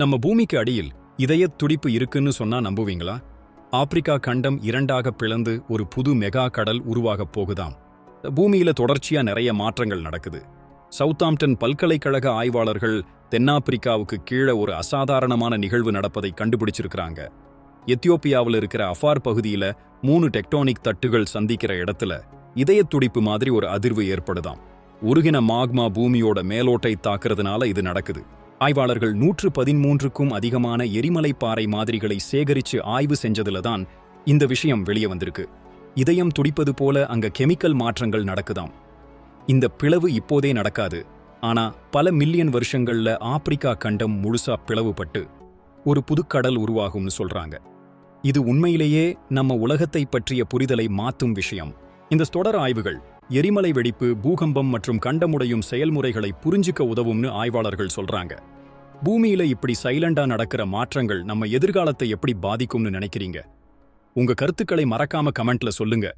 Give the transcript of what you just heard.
நம்ம பூமிக்கு அடியில் இதயத் துடிப்பு இருக்குன்னு சொன்னா நம்புவீங்களா? ஆப்பிரிக்கா கண்டம் இரண்டாக பிளந்து ஒரு புது மெகா கடல் உருவாகப் போகுதாம். பூமியில தொடர்ச்சியா நிறைய மாற்றங்கள் நடக்குது. சவுத்தாம்டன் பல்கலைக்கழக ஆய்வாளர்கள் தென்னாப்பிரிக்காவுக்கு கீழே ஒரு அசாதாரணமான நிகழ்வு நடப்பதை கண்டுபிடிச்சிருக்கிறாங்க. எத்தியோப்பியாவில் இருக்கிற அஃபார் பகுதியில மூணு டெக்டானிக் தட்டுகள் சந்திக்கிற இடத்துல இதயத் துடிப்பு மாதிரி ஒரு அதிர்வு ஏற்படுதாம். உருகின மாக்மா பூமியோட மேலோட்டை தாக்குறதுனால இது நடக்குது. ஆய்வாளர்கள் நூற்று பதிமூன்றுக்கும் அதிகமான எரிமலை பாறை மாதிரிகளை சேகரிச்சு ஆய்வு செஞ்சதுல தான் இந்த விஷயம் வெளியே வந்திருக்கு. இதயம் துடிப்பது போல அங்க கெமிக்கல் மாற்றங்கள் நடக்குதாம். இந்த பிளவு இப்போதே நடக்காது. ஆனா பல மில்லியன் வருஷங்கள்ல ஆப்பிரிக்கா கண்டம் முழுசா பிளவுபட்டு ஒரு புதுக்கடல் உருவாகும்னு சொல்றாங்க. இது உண்மையிலேயே நம்ம உலகத்தை பற்றிய புரிதலை மாற்றும் விஷயம். இந்த தொடர் ஆய்வுகள் எரிமலை வெடிப்பு பூகம்பம் மற்றும் கண்டமுடையும் செயல்முறைகளை புரிஞ்சுக்க உதவும்னு ஆய்வாளர்கள் சொல்றாங்க. பூமியில இப்படி சைலண்டா நடக்கிற மாற்றங்கள் நம்ம எதிர்காலத்தை எப்படி பாதிக்கும்னு நினைக்கிறீங்க? உங்க கருத்துக்களை மறக்காம கமெண்ட்ல சொல்லுங்க.